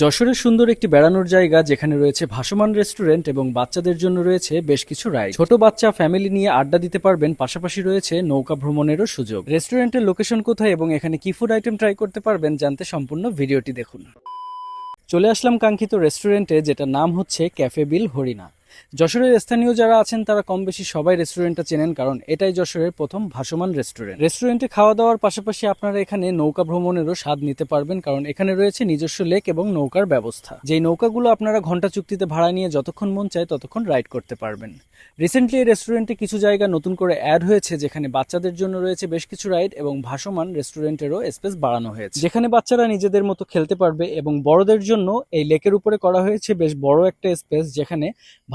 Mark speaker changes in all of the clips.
Speaker 1: যশোরের সুন্দর একটি বেড়ানোর জায়গা যেখানে রয়েছে ভাসমান রেস্টুরেন্ট এবং বাচ্চাদের জন্য রয়েছে বেশ কিছু রাইড। ছোট বাচ্চা ফ্যামিলি নিয়ে আড্ডা দিতে পারবেন, পাশাপাশি রয়েছে নৌকা ভ্রমণেরও সুযোগ। রেস্টুরেন্টের লোকেশন কোথায় এবং এখানে কি ফুড আইটেম ট্রাই করতে পারবেন জানতে সম্পূর্ণ ভিডিওটি দেখুন। চলে আসলাম কাঙ্ক্ষিত রেস্টুরেন্টে যেটা নাম হচ্ছে ক্যাফে বিল হরিণা যশোরের স্থানীয় যারা আছেন, তারা কম বেশি সবাই রেস্টুরেন্টটা চেনেন, কারণ এটাই যশোরের প্রথম ভাসমান রেস্টুরেন্ট। রেস্টুরেন্টে খাওয়া দাওয়ার পাশাপাশি আপনারা এখানে নৌকা ভ্রমণেরও স্বাদ নিতে পারবেন, কারণ এখানে রয়েছে নিজস্ব লেক এবং নৌকার ব্যবস্থা। যেই নৌকাগুলো আপনারা ঘণ্টা চুক্তিতে ভাড়া নিয়ে যতক্ষণ মন চায় ততক্ষণ রাইড করতে পারবেন। রিসেন্টলি এই রেস্টুরেন্টে কিছু জায়গা নতুন করে অ্যাড হয়েছে, যেখানে বাচ্চাদের জন্য রয়েছে বেশ কিছু রাইড এবং ভাসমান রেস্টুরেন্টেরও স্পেস বাড়ানো হয়েছে। যেখানে বাচ্চারা নিজেদের মতো খেলতে পারবে এবং বড়দের জন্য এই লেকের উপরে করা হয়েছে বেশ বড় একটা স্পেস, যেখানে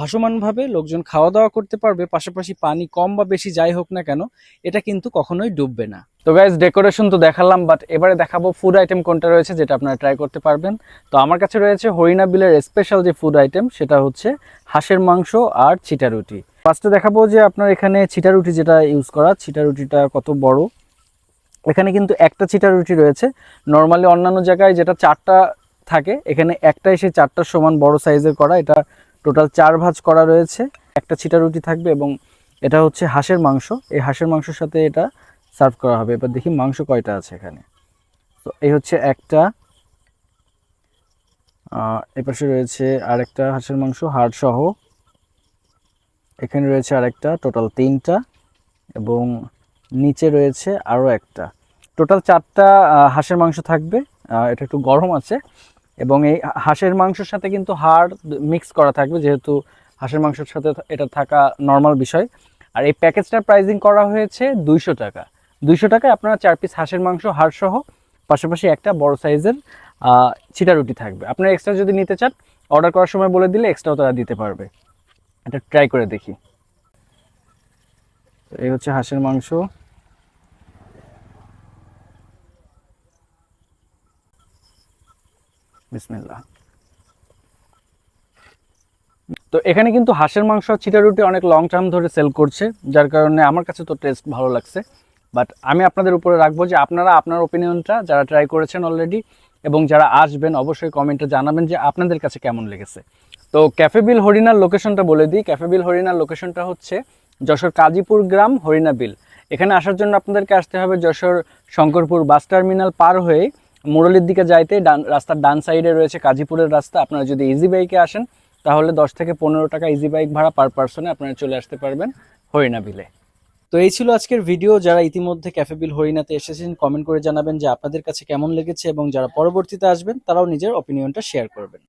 Speaker 1: ভাসমানভাবে লোকজন খাওয়া দাওয়া করতে পারবে, পাশাপাশি পানি কম বা বেশি যাই হোক না কেন, এটা কিন্তু কখনোই ডুববে না। তো গাইজ ডেকোরেশন তো দেখালাম বাট এবারে দেখাবো ফুড আইটেম কোনটা রয়েছে, যেটা আপনারা ট্রাই করতে পারবেন। তো আমার কাছে রয়েছে হরিণা বিলের স্পেশাল যে ফুড আইটেম সেটা হচ্ছে হাঁসের মাংস আর চিটা রুটি। ফার্স্টে দেখাবো যে আপনার এখানে চিটা রুটি যেটা ইউজ করা চিটা রুটিটা কত বড়। এখানে কিন্তু একটা চিটা রুটি রয়েছে। নর্মালি অন্যান্য জায়গায় যেটা চারটা থাকে, এখানে একটা এসে চারটার সমান বড় সাইজের করা, এটা টোটাল চার ভাজ করা রয়েছে। একটা ছিটা রুটি থাকবে এবং এটা হচ্ছে হাঁসের মাংস। এই হাঁসের মাংসের সাথে এটা সার্ভ করা হবে। এবার দেখি মাংস কয়টা আছে এখানে। তো এই হচ্ছে একটা এপাশে রয়েছে আরেকটা হাঁসের মাংস, হাড় সহ। এখানে রয়েছে আরেকটা টোটাল তিনটা এবং নিচে রয়েছে আরও একটা। টোটাল চারটা হাঁসের মাংস থাকবে। এটা একটু গরম আছে। এবং এই হাঁসের মাংসের সাথে কিন্তু হাড় মিক্স করা থাকবে, যেহেতু হাঁসের মাংসের সাথে এটা থাকা নর্মাল বিষয়। আর এই প্যাকেজটার প্রাইজিং করা হয়েছে দুইশো টাকা। দুইশো টাকায় আপনারা চার পিস হাঁসের মাংস, হাড় সহ, পাশাপাশি একটা বড় সাইজের চিটা রুটি থাকবে। আপনারা এক্সট্রা যদি নিতে চান অর্ডার করার সময় বলে দিলে এক্সট্রাও তারা দিতে পারবে। এটা ট্রাই করে দেখি। এই হচ্ছে হাঁসের মাংস। বিসমিল্লাহ। তো এখানে কিন্তু হাঁসের মাংস চিটা রুটি অনেক লং টার্ম ধরে সেল করছে, যার কারণে আমার কাছে তো টেস্ট ভালো লাগছে। বাট আমি আপনাদের উপরে রাখব যে আপনারা আপনার ওপিনিয়নটা যারা ট্রাই করেছেন অলরেডি এবং যারা আসবেন, অবশ্যই কমেন্টে জানাবেন যে আপনাদের কাছে কেমন লেগেছে। তো ক্যাফে বিল হরিণার লোকেশনটা বলে দিই। ক্যাফে বিল হরিণার লোকেশনটা হচ্ছে যশোর কাজীপুর গ্রাম হরিণা বিল এখানে আসার জন্য আপনাদেরকে আসতে হবে যশোর শঙ্করপুর বাস টার্মিনাল পার হয়ে মুরলির দিকে যাইতে ডান, রাস্তার ডান সাইডে রয়েছে কাজীপুরের রাস্তা। আপনারা যদি ইজি বাইকে আসেন, তাহলে দশ থেকে পনেরো টাকা ইজি বাইক ভাড়া পার পার্সনে আপনারা চলে আসতে পারবেন হরিণা বিলে তো এই ছিল আজকের ভিডিও যারা ইতিমধ্যে ক্যাফে বিল হরিণাতে এসেছেন কমেন্ট করে জানাবেন যে আপনাদের কাছে কেমন লেগেছে এবং যারা পরবর্তীতে আসবেন, তারাও নিজের অপিনিয়নটা শেয়ার করবেন।